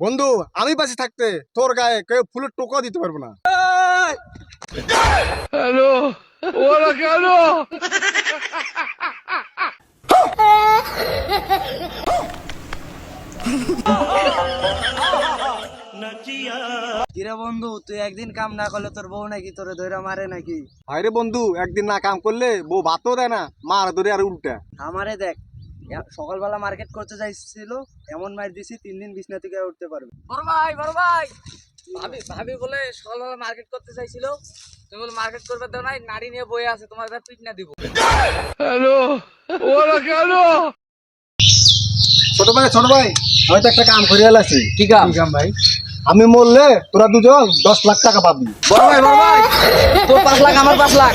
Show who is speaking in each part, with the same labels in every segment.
Speaker 1: বন্ধু আমি পাশে থাকতে তোর গায়ে কেউ ফুলের টোকা দিতে পারব না।
Speaker 2: কিরে বন্ধু তুই একদিন কাম না করলে তোর বউ নাকি তোরে ধরে মারে নাকি?
Speaker 1: আরে বন্ধু একদিন না কাম করলে বউ ভাতও দেয় না মার ধরে আর উল্টা।
Speaker 2: আমারে দেখ সকালবেলা মার্কেট করতে যাইছিল এমন মার দিছি তিন দিন বিছনা থেকে উঠতে পারবে
Speaker 3: বড় ভাই বড় ভাই! ভাবি ভাবি বলে সকালবেলা মার্কেট করতে চাইছিল তুমি বলে মার্কেট করবে দাও নাই নারী নিয়ে বয়ে আছে তোমার কাছে পিট না দিব
Speaker 1: ছোট ভাই ছোট ভাই আমি তো একটা কাম করে এলাছি
Speaker 3: কি কাম?
Speaker 2: ভাই?
Speaker 1: আমি মরলে তোরা দুজন দশ লাখ টাকা পাবি।
Speaker 3: বড় ভাই বড় ভাই! তোর পাঁচ লাখ আমার পাঁচ লাখ।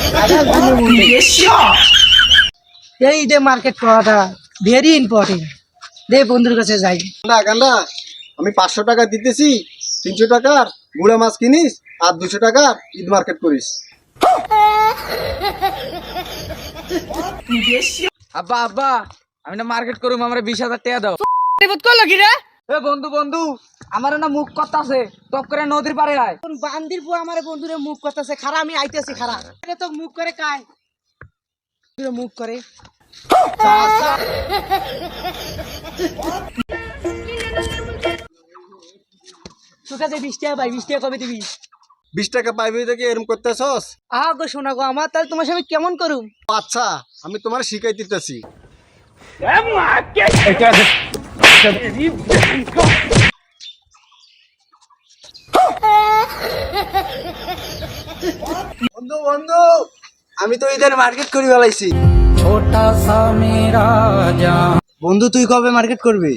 Speaker 4: এই যে মার্কেট করাটা ভেরি ইম্পর্টেন্ট দে বন্ধুর কাছে যাই।
Speaker 1: না গান্ডা আমি পাঁচশো টাকা দিতেছি তিনশো টাকার গুড়া মাছ কিনিস আর দুশো টাকার ঈদ মার্কেট করিস।
Speaker 3: আব্বা আব্বা আমি না মার্কেট করুম আমার বিশ হাজার টাকা দাও।
Speaker 4: করল কি রে?
Speaker 3: এ বন্ধু বন্ধু আমার না মুখ কথা আছে। টপ করে নদীর পারে আয়।
Speaker 4: বান্দির বুয়া আমার বন্ধুরে মুখ করতেছে? খারা আমি আইতেছি খারা। তো মুখ করে কায়। বন্ধুরে মুখ করে। তোর কাছে বিশ টাকা পাই বিশ টাকা কবে দিবি?
Speaker 1: বিশ টাকা পাইবি দেখে এরম করতেছস?
Speaker 4: আহা গো শোনা গো আমার তাহলে তোমার সাথে কেমন করুম?
Speaker 1: আচ্ছা আমি তোমার শিখাই দিতেছি।
Speaker 2: বন্ধু বন্ধু আমি তো ঈদের মার্কেট করে ফেলাইছি বন্ধু তুই কবে মার্কেট করবি?